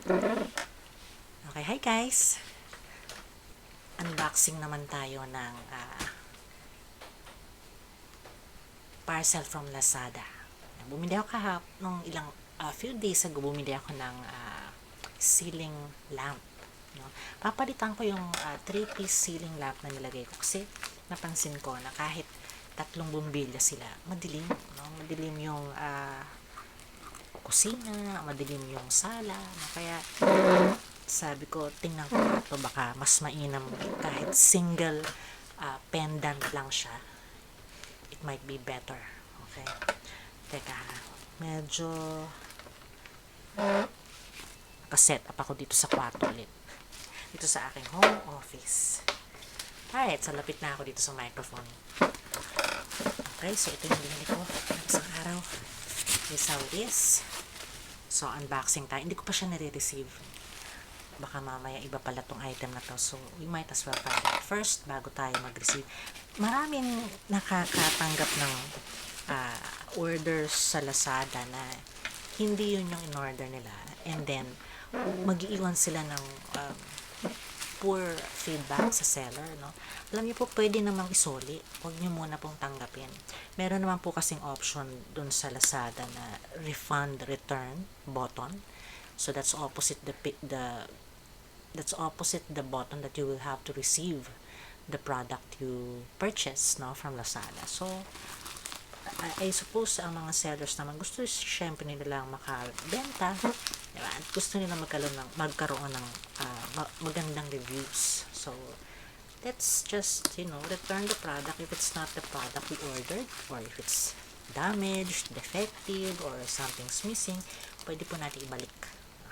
Okay, hi guys! Unboxing naman tayo ng ah, parcel from Lazada. Bumili ako kahap nung ilang a few days ago bumili ako ng ah, ceiling lamp. No? Papalitan ko yung 3-piece ceiling lamp na nilagay ko kasi napansin ko na kahit tatlong bumbilya sila, madilim. No? Madilim yung ah, kusina, madilim yung sala. Kaya sabi ko, tingnan ko nga to baka mas mainam kahit single ah, pendant lang siya. It might be better. Okay? Teka, medyo nakaset up ako dito sa kwarto ulit. Dito sa aking home office. Alright, so lapit na ako dito sa microphone. Okay, so ito yung binili ko ng isang araw. This how it is. So, unboxing tayo. Hindi ko pa siya nare-receive. Baka mamaya iba pala tong item na to. So, we might as well find out first bago tayo mag-receive. Maraming nakakatanggap ng ah, orders sa Lazada na hindi yun yung in-order nila. And then, mag-iwan sila ng um, poor feedback sa seller, no? Alam niyo po, pwede namang isoli. Huwag niyo muna pong tanggapin. Meron naman po kasing option dun sa Lazada na refund return button. So that's opposite the the that's opposite the button that you will have to receive the product you purchase no from Lazada. So I, I suppose ang mga sellers naman gusto syempre nila lang makabenta diba? at gusto nila magkaroon ng, magkaroon ng ah, ma- magandang reviews so let's just you know return the product if it's not the product we ordered or if it's damaged, defective or something's missing pwede po natin ibalik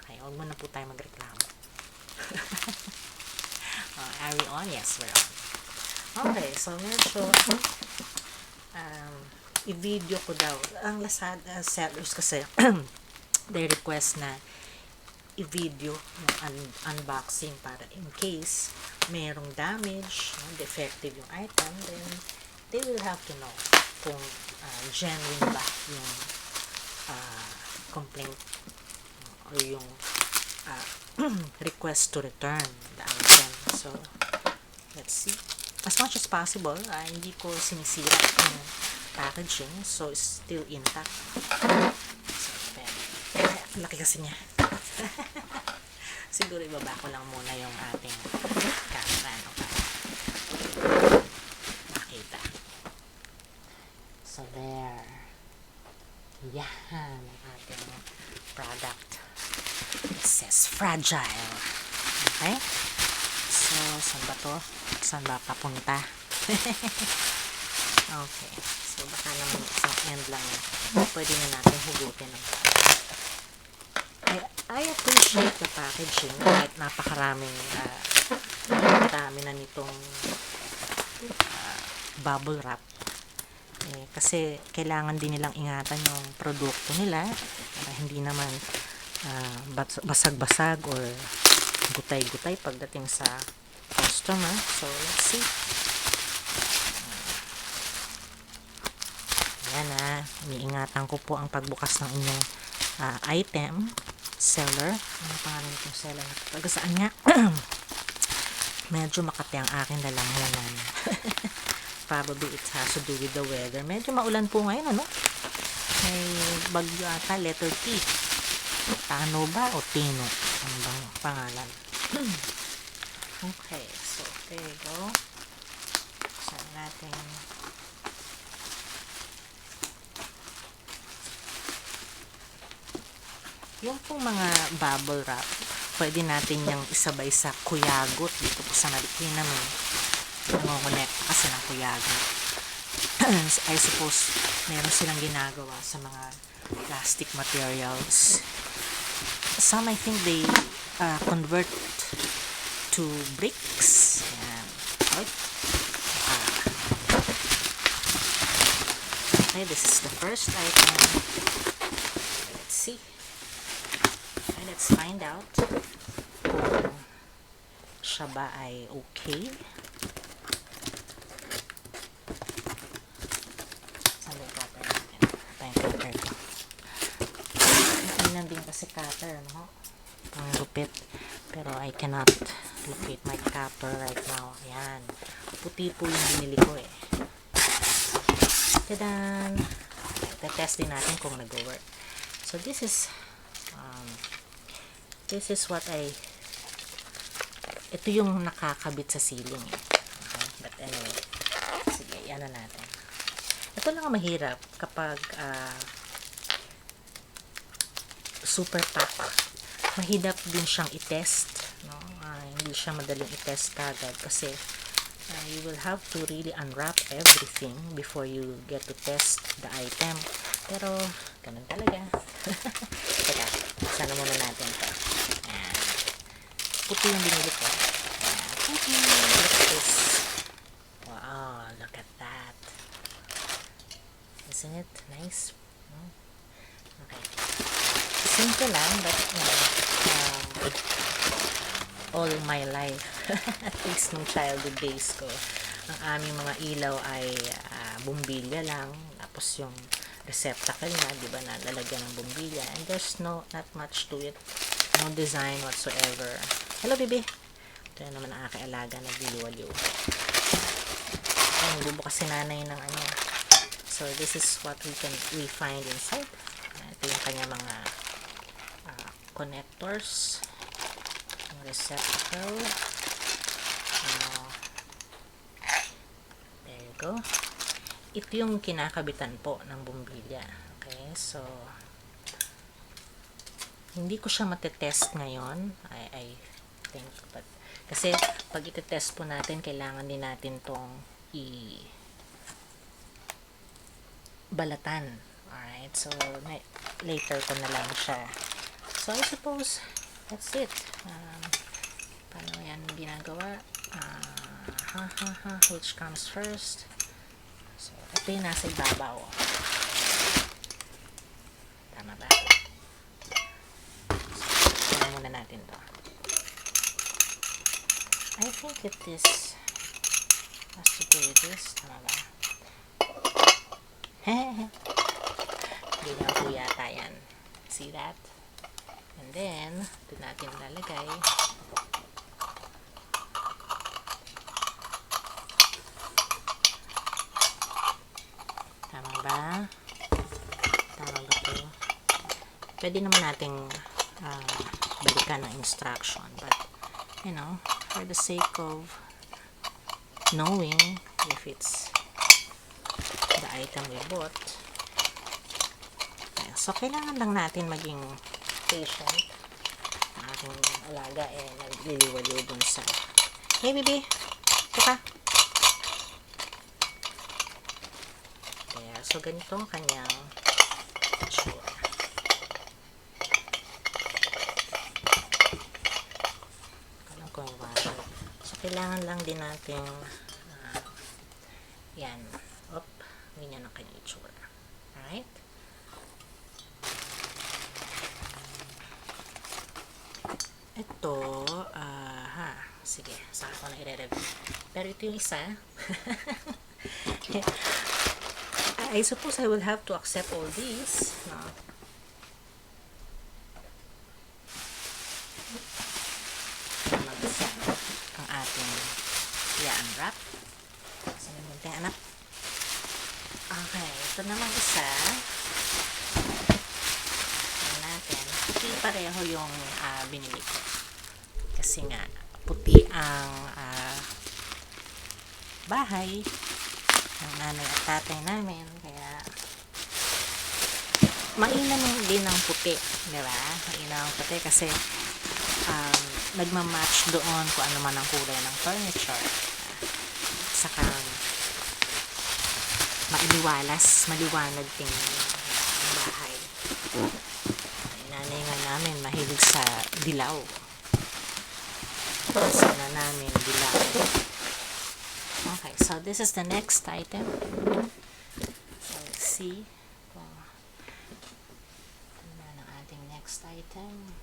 okay, huwag muna po tayo magreklamo uh, are we on? yes, we're on okay, so medyo um, i-video ko daw. Ang Lazada sellers kasi, they request na i-video yung un- unboxing para in case merong damage, no, defective yung item, then they will have to know kung uh, genuine ba yung uh, complaint or yung uh, request to return the item. So, let's see. As much as possible, ah, hindi ko sinisira yung packaging. So, it's still intact. So, pero, ang laki kasi niya. Siguro ibaba ko lang muna yung ating camera. No, makita. So, there. Yan ang ating product. It says fragile. Okay? So, saan ba to? Saan ba papunta? okay. So, baka naman isang end lang. Pwede na natin hugutin I, I appreciate the packaging kahit napakaraming uh, dami na nitong ah, bubble wrap. Eh, kasi kailangan din nilang ingatan yung produkto nila para hindi naman bas- basag-basag or gutay-gutay pagdating sa customer. So, let's see. Yan na. Iniingatan ko po ang pagbukas ng inyong ah, item. Seller. Ano pangalan itong seller? Taga saan nga? Medyo makati ang aking lalamunan. Probably it has to do with the weather. Medyo maulan po ngayon, ano? May bagyo ata, letter T. Tano ba o Tino? Ano bang pangalan? okay, so there you go. Saan natin yung pong mga bubble wrap, pwede natin yung isabay sa kuyagot dito po sa nalikli namin. Nangungunek kasi ng kuyagot. I suppose meron silang ginagawa sa mga plastic materials. Some I think they uh, convert to bricks. Yan. Right? Okay, this is the first item. Let's see. Okay, let's find out kung siya ba ay okay. Yung cutter natin? Ito yung cutter ko. Mainam din kasi cutter, no? pang lupit. Pero I cannot locate my cutter right now. Ayan. Puti po yung binili ko eh. Tadan! Tetest din natin kung nag-work. So this is um, this is what I ito yung nakakabit sa ceiling. Okay? But anyway, sige, yan na natin. Ito lang ang mahirap kapag ah, super pack. Mahirap din siyang i-test. No? Ah, hindi siya madaling i-test kagad kasi ah, you will have to really unwrap everything before you get to test the item. Pero, ganun talaga. Teka, sana muna natin to. Puti yung binili ko. Puti. This. Wow, look at that. Isn't it nice? No? Okay. Simple lang, but, you know, um, all my life, at least nung childhood days ko, ang aming mga ilaw ay ah, bumbilya lang, tapos yung receptacle na, di ba, nalalagyan ng bumbilya, and there's no, not much to it, no design whatsoever. Hello, baby! Ito na naman ang aking alaga, nagliliwaliw. Ay, nagbubukas si nanay ng ano. So, this is what we can, we find inside. Ito yung kanya mga ah, connectors yung receptacle Ah, there you go ito yung kinakabitan po ng bumbilya okay so hindi ko siya matetest ngayon I, I think. But kasi pag itetest po natin kailangan din natin tong i balatan. Alright so later ko na lang siya. So I suppose that's it. Um, paano yan ginagawa? Ah, ha ha ha which comes first? So ito yung nasa ibabaw tama ba so tingnan muna natin to I think it is has to with this tama ba ganyan po yata yan see that and then doon natin lalagay Tama ba? Tama ba to? Pwede naman nating ah, balikan ang instruction. But, you know, for the sake of knowing if it's the item we bought. So, kailangan lang natin maging patient. Ang aking alaga eh, nagliliwaliw dun sa Hey, baby! Ito ka! Kaya, so ganito ang kanyang itsura. Alam ko yung washer. So, kailangan lang din natin ah, yan. Op, ganyan ang kanyang itsura. Alright? Ito, ah, ha, sige, saka ko na i-review. Pero ito yung isa. I suppose I will have to accept all these. No? Mag-isa ang ating i-unwrap. Yung tayo, anak? Okay, ito naman isa. Tingnan natin. Puti pareho yung ah, binili ko. Kasi nga, puti ang ah, bahay ng nanay at tatay namin. Kaya, mainam din ang puti. Di ba? Mainam ang puti kasi um, nagmamatch doon kung ano man ang kulay ng furniture. Saka, mailiwalas, maliwanag tingnan ang bahay. Nanay nga namin mahilig sa dilaw. Kasi na namin dilaw. Okay, so this is the next item. Let's see. ano ang ating next item.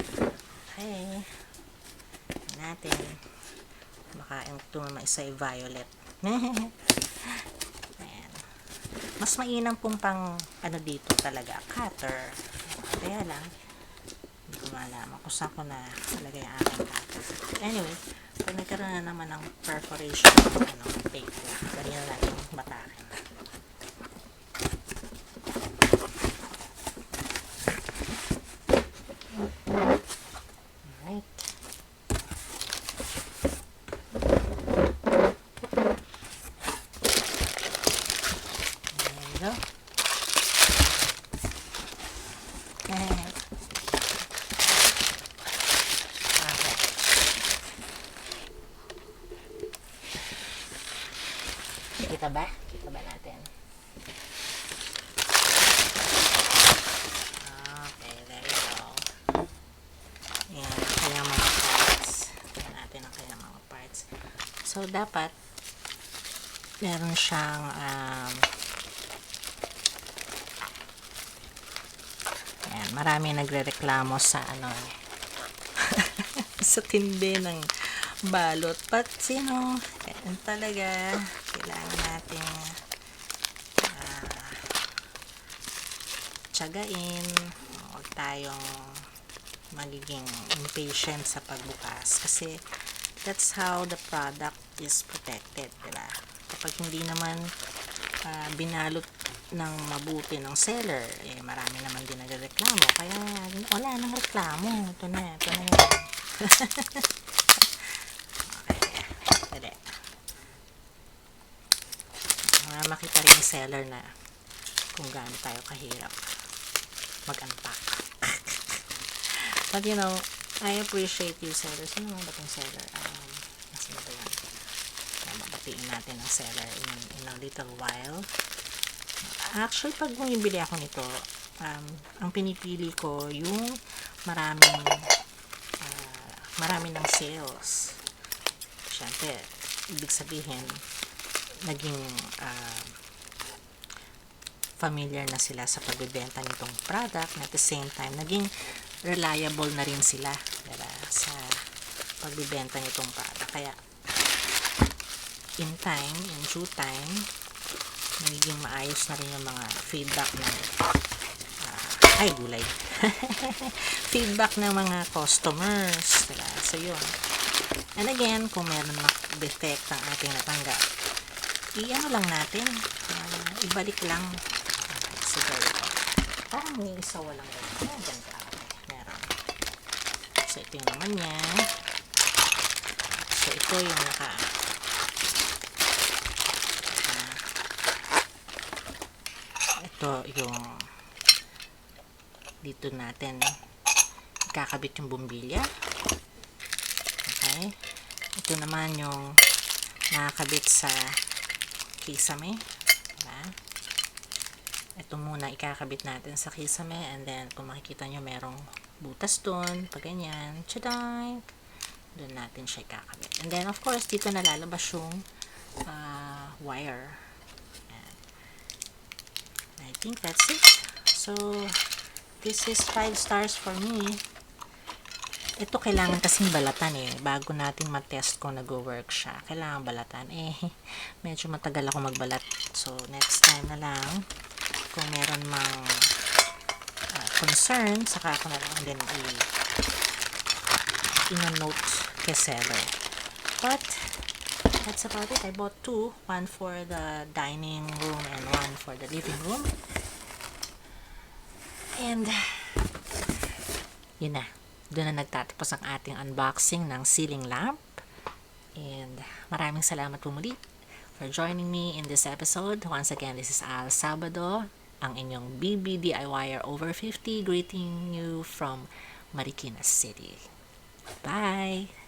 Okay. Natin. Baka yung tumama isa ay violet. Mas mainam pong pang ano dito talaga, cutter. Kaya lang, malaman kung saan ko na talaga yung aking cutter. Anyway, pag nagkaroon na naman ng perforation ano, tape ko, dali na natin batakin. Alright. Go. Okay. Kita ba? Kita ba natin? Okay, there you go. Yan, ang kanyang mga parts. Tingnan natin ang kanyang mga parts. So, dapat meron siyang um, Ayan, marami nagre-reklamo sa ano sa tindi ng balot. But, sino, yan talaga, kailangan natin ah, tiyagain. Huwag tayong magiging impatient sa pagbukas. Kasi, that's how the product is protected, diba? Kapag hindi naman ah, binalot ng mabuti ng seller, eh, marami naman din nagreklamo. Kaya, wala nang reklamo. Ito na, ito na yun. okay. Para makita rin ng seller na kung gaano tayo kahirap mag-unpack. But you know, I appreciate you sellers. Sino naman ba itong seller? Um, nasaan ba yan? Ayan, Babatiin natin ang seller in, in a little while. Actually, pag bumibili ako nito, um, ang pinipili ko yung maraming ah, marami ng sales. Siyempre, ibig sabihin, naging ah, familiar na sila sa pagbebenta nitong product at the same time, naging reliable na rin sila diba, sa pagbebenta nitong product. Kaya, in time, in due time, magiging maayos na rin yung mga feedback ng ah, ay gulay. Feedback ng mga customers diba? so yun. And again kung meron na defect ang ating natanggap i-ano lang natin ah, ibalik lang. Okay, go parang may isa walang ganun oh, meron. So ito yung naman niya. So ito yung naka ito yung dito natin. Kakabit yung bumbilya. Okay. Ito naman yung nakakabit sa kisame. Diba? ito muna ikakabit natin sa kisame and then kung makikita nyo merong butas dun pag ganyan. Tsaday doon natin siya ikakabit. And then of course dito nalalabas yung ah, wire I think that's it. So, this is 5 stars for me. Ito kailangan kasing balatan eh. Bago natin matest kung nag-work siya. Kailangan balatan. Eh, medyo matagal ako magbalat. So, next time na lang, kung meron mang ah, concern, saka ako na lang din i ino-note kay seller. But, that's about it. I bought two. One for the dining room and one for the living room. And, yun na. Doon na nagtatapos ang ating unboxing ng ceiling lamp. And, maraming salamat po muli for joining me in this episode. Once again, this is Al Sabado, ang inyong BB DIYer over 50, greeting you from Marikina City. Bye!